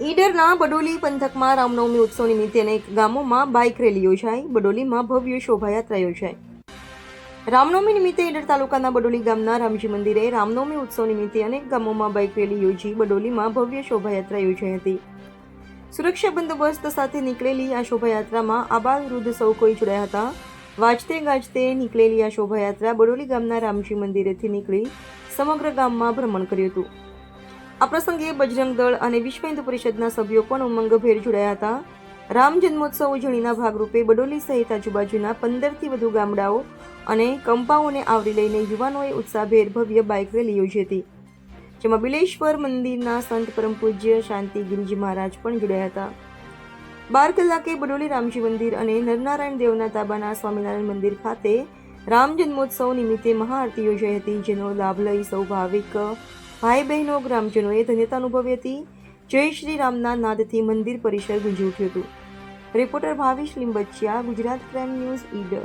ઈડરના બડોલી પંથકમાં રામનવમી ઉત્સવ નિમિત્તે અનેક ગામોમાં બાઇક રેલી યોજાઈ. બડોલીમાં ભવ્ય શોભાયાત્રા યોજાઈ. રામનવમી નિમિત્તે ઈડર તાલુકાના બડોલી ગામના રામજી મંદિરે રામનવમી ઉત્સવ નિમિત્તે અનેક ગામોમાં બાઇક રેલી યોજી બડોલીમાં ભવ્ય શોભાયાત્રા યોજાઈ હતી. સુરક્ષા બંદોબસ્ત સાથે નીકળેલી આ શોભાયાત્રામાં આબાલ વૃદ્ધ સૌ કોઈ જોડાયા હતા. વાજતે ગાજતે નીકળેલી આ શોભાયાત્રા બડોલી ગામના રામજી મંદિરેથી નીકળી સમગ્ર ગામમાં ભ્રમણ કર્યું હતું. આ પ્રસંગે બજરંગ દળ અને વિશ્વ હિન્દુ પરિષદના સભ્યો પણ ઉમંગભેર જોડાયા હતા. રામ જન્મોત્સવ ઉજવણીના ભાગરૂપે બડોલી સહિત આજુબાજુના પંદરથી વધુ ગામડાઓ અને કંપાઓને આવરી લઈને યુવાનોએ ઉત્સાહભેર ભવ્ય બાઇક રેલી યોજી હતી. જેમાં બિલેશ્વર મંદિરના સંત પરમ પૂજ્ય શાંતિ ગિરિજી મહારાજ પણ જોડાયા હતા. બાર કલાકે બડોલી રામજી મંદિર અને નરનારાયણ દેવના તાબાના સ્વામિનારાયણ મંદિર ખાતે રામ જન્મોત્સવ નિમિત્તે મહાઆરતી યોજાઈ હતી, જેનો લાભ લઈ સૌ ભાવિક ભાઈ બહેનો ગ્રામજનોએ ધન્યતા અનુભવી હતી. જય શ્રી રામના નાદથી મંદિર પરિસર ગુંજી ઉઠ્યું હતું. Reporter Bhavish Limbachiya, Gujarat crime news Idar.